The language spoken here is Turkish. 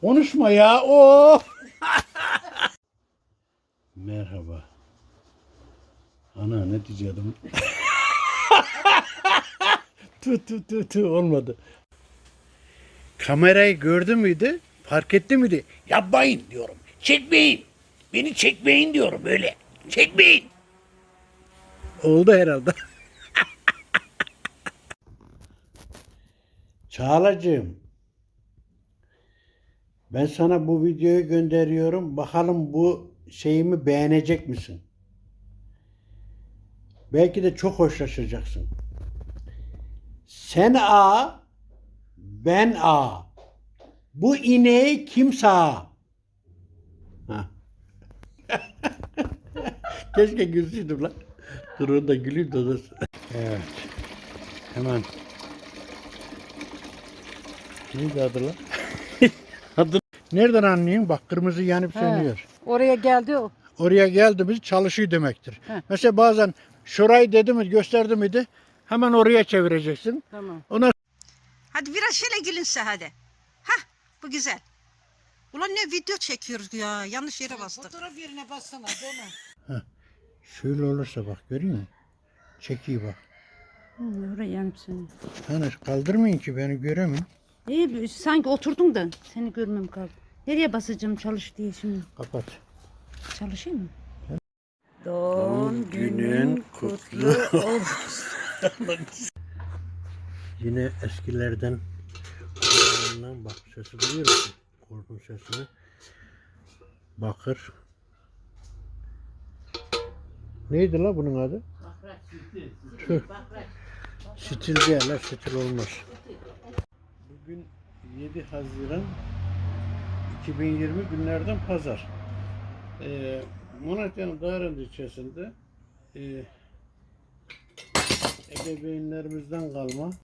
Konuşma ya. O. Merhaba. Ana ne diyecektim? tu tu tu tu olmadı. Kamerayı gördü müydü? Fark etti miydi? Yapmayın diyorum. Çekmeyin. Beni çekmeyin diyorum öyle. Çekmeyin. Oldu herhalde. Çağlacığım. Ben sana bu videoyu gönderiyorum. Bakalım bu şeyimi beğenecek misin? Belki de çok hoşlaşacaksın. Sen A, ben A. Bu ineği kim sağ? Ha. Keşke gülseydim lan. Dur onu da güleyim de. Evet. Hemen. Neydi adı lan? Nereden anlayayım? Bak kırmızı yanıp sönüyor. Oraya geldi o. Oraya geldiğimiz çalışıyor demektir. Heh. Mesela bazen şurayı dedi mi gösterdi miydi hemen oraya çevireceksin. Tamam. Ona Hadi biraz şöyle gülünse hadi. Hah bu güzel. Ulan ne video çekiyoruz ya. Yanlış yere bastık. Fotoğraf yerine bassana deme. şöyle olursa bak görüyor musun? Çekiyor bak. Oraya yanıp seni. Hani kaldırmayın ki beni göremiyorum. İyi sanki oturdun da seni görmem kaldı. Nereye basacağım çalış diye şimdi. Kapat. Çalışayım mı? Doğum günün kutlu Yine eskilerden kullanılan bak sesi duyuyor musun? Korkun sesini. Bakır. Neydi la bunun adı? Tüh. Stil değil la stil olmaz. Bugün 7 Haziran 2020 günlerden pazar. Ee, Malatya'nın Dağrı'nın ilçesinde e, ebeveynlerimizden kalma